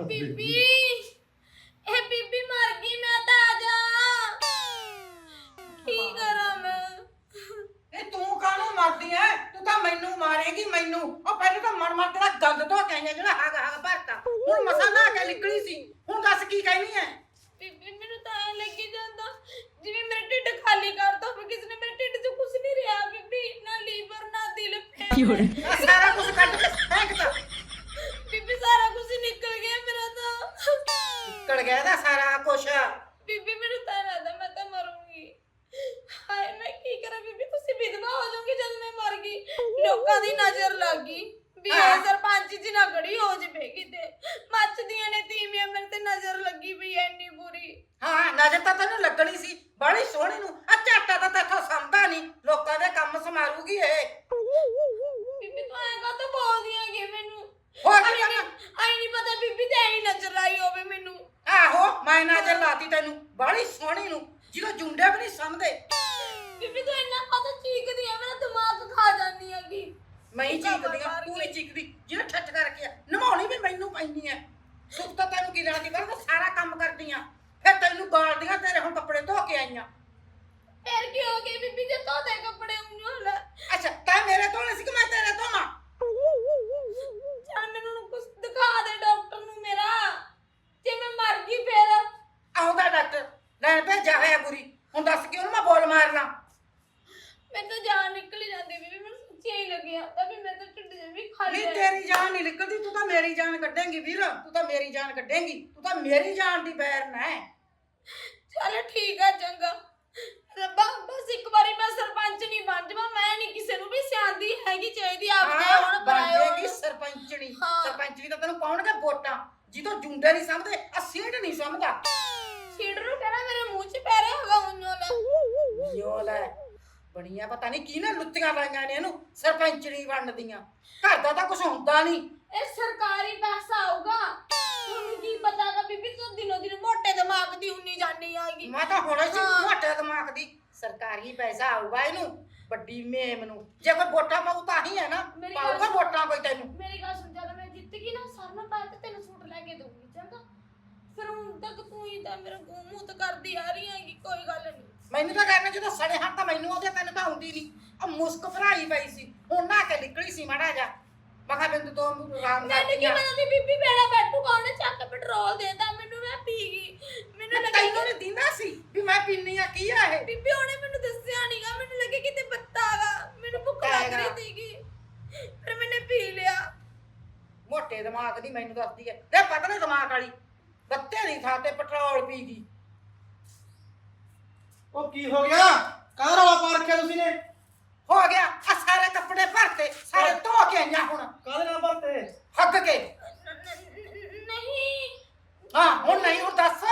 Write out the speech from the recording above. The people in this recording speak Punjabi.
ਬੀਬੀ। ਇਹ ਬੀਬੀ ਮਰ ਗਈ ਮੈਂ ਤਾਂ ਆ ਜਾ। ਕੀ ਕਰਾਂ ਮੈਂ? ਇਹ ਤੂੰ ਕਾਹਨੂੰ ਮਰਦੀ ਐ? ਤੂੰ ਤਾਂ ਮੈਨੂੰ ਮਾਰੇਗੀ ਮੈਨੂੰ। ਉਹ ਪਹਿਲੇ ਤਾਂ ਮਰ ਮਰ ਤੇਰਾ ਗੰਦ ਧੋ ਕੇ ਆਈਆਂ ਜਿਹੜਾ ਹਗ ਹਗ ਭਰਤਾ। ਹੁਣ ਮਸਾ ਨਾ ਕੇ ਨਿਕਲੀ ਸੀ। ਹੁਣ ਦੱਸ ਕੀ ਕਹਿਣੀ ਐ? ਬੀਬੀ ਮੈਨੂੰ ਤਾਂ ਐਂ ਲੱਗੀ ਜਾਂਦਾ ਜਿਵੇਂ ਮੇਰਾ ਢਿੱਡ ਖਾਲੀ ਕਰਤਾ ਹੋਵੇ ਕਿਸੇ ਨੇ ਮੇਰੇ ਢਿੱਡ 'ਚ ਕੁਝ ਨਹੀਂ ਰਿਹਾ। ਬੀਬੀ ਨਾ ਲੀਵਰ ਨਾ ਦਿਲ ਫੇਫੜੇ ਆਹ ਸਾਰਾ ਕੁਝ ਕੱਢ ਕੇ ਫੇਂਕਤਾ ਬੀਬੀ ਸਾਰਾ ਕੁਝ ਨਿਕਲ ਗਿਆ ਮੇਰਾ ਤਾਂ ਨਿਕਲ ਗਿਆ ਇਹਦਾ ਸਾਰਾ ਕੁਛ। ਬੀਬੀ ਮੈਨੂੰ ਤਾਂ ਲੱਗਦਾ ਮੈਂ ਤਾਂ ਮਰੂੰਗੀ। ਹਾਏ ਮੈਂ ਕੀ ਕਰਾਂ ਬੀਬੀ? ਤੁਸੀਂ ਵਿਧਵਾ ਹੋ ਜਾਓਗੇ ਜਦ ਮੈਂ ਮਰ ਗਈ। ਲੋਕਾਂ ਦੀ ਨਜ਼ਰ ਲੱਗ ਗਈ ਵੀ ਹਾਂ। ਇਹ ਸਰਪੰਚ ਜੀ ਨਾ ਗੜੀ ਹੋ ਜਵੇ ਕਿਤੇ। ਮੱਚਦੀਆਂ ਨੇ ਤੀਵੀਆਂ ਮੇਰੇ ਤੇ ਨਜ਼ਰ ਲੱਗੀ ਵੀ ਐ ਇੰਨੀ ਬੁਰੀ। ਹਾਂ ਨਜ਼ਰ ਤਾਂ ਤੈਨੂੰ ਲੱਗਣੀ ਸੀ। ਬੜੀ ਸੋਹਣੀ ਨੂੰ। ਆ ਝਾਟਾ ਤਾਂ ਤੇਥੋਂ ਸਮਝਦਾ ਨਹੀਂ। ਲੋਕਾਂ ਦੇ ਕੰਮ ਸਮਾਰੂਗੀ ਇਹ ਬੀਬੀ ਤੂੰ ਐਂ ਕਾਹਤੋਂ ਬੋਲਦੀਆਂ ਕਿ ਮੈਨੂੰ ਹੋਰ ਕੀ ਆਈ ਕਰਨਾ? ਨਹੀਂ ਪਤਾ ਬੀਬੀ ਤੇ ਐਂ ਨਜ਼ਰ ਆਈ ਹੋਵੇ ਮੈਨੂੰ ਮੈਂ ਨਜ਼ਰ ਲਾਤੀ ਤੈਨੂੰ ਬੜੀ ਸੋਹਣੀ ਨੂੰ ਜਦੋਂ ਜੁੰਡੇ ਵੀ ਨਹੀਂ ਸਮਝਦੇ ਬੀਬੀ ਤੂੰ ਇੰਨਾ ਕਾਹਤੋਂ ਚੀਕਦੀ ਐ? ਮੇਰਾ ਦਿਮਾਗ ਖਾ ਜਾਂਦੀ ਹੈਗੀ। ਮੈਂ ਹੀ ਚੀਕਦੀ ਆ ਤੂੰ ਨਹੀਂ ਚੀਕਦੀ ਜਿਹੜਾ ਠੱਟ ਕਰਕੇ ਆ ਨਮਾਉਣੀ ਵੀ ਮੈਨੂੰ ਪੈਂਦੀ ਐ। ਸੁੱਖ ਤਾਂ ਤੈਨੂੰ ਕੀ ਲੈਣਾ ਦੀ ਮੈਂ ਤਾਂ ਸਾਰਾ ਕੰਮ ਕਰਦੀ ਆ। ਫਿਰ ਤੈਨੂੰ ਗਾਲਦੀਆਂ ਤੇਰੇ ਹੁਣ ਕੱਪੜੇ ਧੋ ਕੇ ਆਈਆਂ ਫਿਰ ਕੀ ਹੋ ਗਿਆ ਬੀਬੀ? ਜੇ ਧੋਤੇ ਕੱਪੜੇ ਉਂਝ ਲੈ ਅੱਛਾ ਤੈਂ ਮੇਰੇ ਧੋਣੇ ਸੀ ਕਿ ਮੈਂ ਤੇਰੇ ਧੋਵਾਂ ਚੱਲ ਮੈਨੂੰ ਕੁਝ ਦਿਖਾ ਦੇ ਡਾਕਟਰ ਨੂੰ ਮੇਰਾ ਜੇ ਮੈਂ ਮਰ ਗਈ ਫੇਰ ਆਉਂਦਾ ਡਾਕਟਰ ਲੈਣ ਭੇਜਿਆ ਹੋਇਆ ਬੁਰੀ ਹੁਣ ਦੱਸ ਕਿਉਂ ਨੀ ਮੈਂ ਬੋਲ ਮਾਰਨਾ। ਮੈਨੂੰ ਤਾਂ ਜਾਨ ਨਿਕਲ ਹੀ ਜਾਂਦੀ ਬੀਬੀ ਮੈਨੂੰ ਸੱਚੀ ਹੀ ਲੱਗਿਆ ਤਾਂ ਵੀ ਮੈਂ ਤਾਂ ਢਿੱਡ ਵੀ ਖਾਲੀ ਨਹੀਂ ਹੈ। ਤੇਰੀ ਜਾਨ ਨਹੀਂ ਨਿਕਲਦੀ ਤੂੰ ਤਾਂ ਮੇਰੀ ਜਾਨ ਕੱਢੇਂਗੀ ਵੀਰ ਤੂੰ ਤਾਂ ਮੇਰੀ ਜਾਨ ਕੱਢੇਂਗੀ ਤੂੰ ਤਾਂ ਮੇਰੀ ਜਾਨ ਦੀ ਬੈਰਨ ਹੈ। ਚੱਲ ਠੀਕ ਹੈ ਚੰਗਾ। ਰੱਬਾ ਬਸ ਇੱਕ ਵਾਰੀ ਮੈਂ ਸਰਪੰਚ ਨਹੀਂ ਬਣ ਜਾਵਾਂ ਮੈਂ ਨਹੀਂ ਕਿਸੇ ਨੂੰ ਵੀ ਸਿਆਂਦੀ ਹੈਗੀ ਚਾਹੀਦੀ ਆਪਦੇ ਹਾਂ ਹੁਣ ਬਣ ਬਣਾਏ ਜਾਏਗੀ ਹੋਣ। ਸਰਪੰਚਣੀ ਹਾਂ। ਸਰਪੰਚਣੀ ਤਾਂ ਤੈਨੂੰ ਪਾਉਣਗੇ ਵੋਟਾਂ ਜਦੋਂ ਜੁੰਡੇ ਨਹੀਂ ਸਮਝਦੇ ਅਸੀਟ ਨਹੀਂ ਸਮਝਦਾ। ਛੀੜ ਨੂੰ ਕਹਿਣਾ ਮੇਰੇ ਮੂੰਹ 'ਚ ਪੈ ਰਿਹਾ ਹੈਗਾ ਉਂਝੋ ਲੈ ਯੋ ਲੈ ਬੜੀਆਂ ਪਤਾ ਨਹੀਂ ਕਿਹਨੇ ਲੁੱਤੀਆਂ ਲਾਈਆਂ ਨੇ ਇਹਨੂੰ ਸਰਪੰਚਣੀ ਬਣਨ ਦੀਆਂ ਘਰ ਦਾ ਤਾਂ ਕੁਝ ਹੁੰਦਾ ਨਹੀਂ। ਇਹ ਸਰਕਾਰੀ ਪੈਸਾ ਆਊਗਾ। ਤੁਹਾਨੂੰ ਕੀ ਪਤਾਗਾ ਬੀਬੀ ਤੂੰ ਦਿਨੋ ਦਿਨ ਮੋਟੇ ਦਿਮਾਗ ਦੀ ਹੁੰਨੀ ਜਾਣੀ ਆਗੀ। ਮੈਂ ਤਾਂ ਹੁਣ ਸੀ ਹਾਂ। ਮੋਟੇ ਦਿਮਾਗ ਦੀ। ਸਰਕਾਰੀ ਪੈਸਾ ਆਊਗਾ ਇਹਨੂੰ ਵੱਡੀ ਮੇਮ ਨੂੰ। ਜੇ ਕੋਈ ਵੋਟਾਂ ਪਾਊ ਤਾਂ ਹੀ ਹੈ ਨਾ। ਮੇਰੀ ਪਾਊਗਾ ਵੋਟਾਂ ਕੋਈ ਤੈਨੂੰ। ਮੇਰੀ ਗੱਲ ਸੁਣ ਜਦੋਂ ਮੈਂ ਜਿੱਤ ਗਈ ਨਾ ਸਰਨਾ ਪਾ ਤੇ ਤੈਨੂੰ ਸੂਟ ਲੈ ਕੇ ਦਊਂਗੀ ਚੰਗਾ। ਫਿਰ ਹੁਣ ਤੱਕ ਤੂੰ ਹੀ ਤਾਂ ਮੇਰਾ ਗੂਮੂਤ ਕਰਦੀ ਆ ਰਹੀ ਹੈਗੀ ਕੋਈ ਗੱਲ ਮੈਨੂੰ ਤਾਂ ਕਰਨਾ ਜਦੋਂ ਸੜੇ ਹੱਥ ਤਾਂ ਮੈਨੂੰ ਉਹਦੇ ਤੈਨੂੰ ਤਾਂ ਆਉਂਦੀ ਨਹੀਂ ਆ ਮੁਸਕ ਭਰਾਈ ਪਈ ਸੀ। ਹੁਣ ਨਾ ਕੇ ਨਿਕਲੀ ਸੀ ਮਾੜਾ ਜਾ ਮੈਂ ਕਿਹਾ ਬਿੰਦੂ ਤੋਂ ਆਰਾਮ ਮੈਨੂੰ ਕੀ ਪਤਾ ਸੀ ਬੀਬੀ ਮੇਰਾ ਬੈਠੂ ਕੌਣ ਚੱਕ ਕੇ ਪੈਟਰੋਲ ਦੇਦਾ ਮੈਨੂੰ ਮੈਂ ਪੀ ਗਈ। ਮੈਨੂੰ ਲੱਗਾ ਤੈਨੂੰ ਨਹੀਂ ਦਿੰਦਾ ਸੀ ਵੀ ਮੈਂ ਪੀਨੀ ਆ ਕੀ ਆ ਇਹ? ਬੀਬੀ ਉਹਨੇ ਮੈਨੂੰ ਦੱਸਿਆ ਨਹੀਂਗਾ ਮੈਨੂੰ ਲੱਗੇ ਕਿਤੇ ਪੱਤਾ ਆਗਾ ਮੈਨੂੰ ਭੁੱਖ ਲੱਗ ਰਹੀ। ਸੀਗੀ ਫਿਰ ਮੈਨੇ ਪੀ ਲਿਆ। ਮੋਟੇ ਦਿਮਾਗ ਦੀ ਮੈਨੂੰ ਦੱਸਦੀ ਹੈ ਤੇ ਪਤਲੇ ਦਿਮਾਗ ਵਾਲੀ ਬੱਤੇ ਦੀ ਥਾਂ ਤੇ ਪੈਟਰੋਲ ਪੀ ਗਈ। ਉਹ ਕੀ ਹੋ ਗਿਆ? ਕਾਹਦਾ ਰੌਲਾ ਪਾ ਰੱਖਿਆ ਤੁਸੀਂ ਨੇ? ਹੋ ਗਿਆ। ਆ ਸਾਰੇ ਕੱਪੜੇ ਭਰਤੇ ਸਾਰੇ ਧੋ ਕੇ ਆਈਆਂ ਹੁਣ। ਕਾਹਦੇ ਨਾਲ ਭਰਤੇ? ਹੱਗ ਕੇ। ਨਹੀਂ। ਹਾਂ ਹੁਣ ਨਹੀਂ ਹੁਣ ਦੱਸ।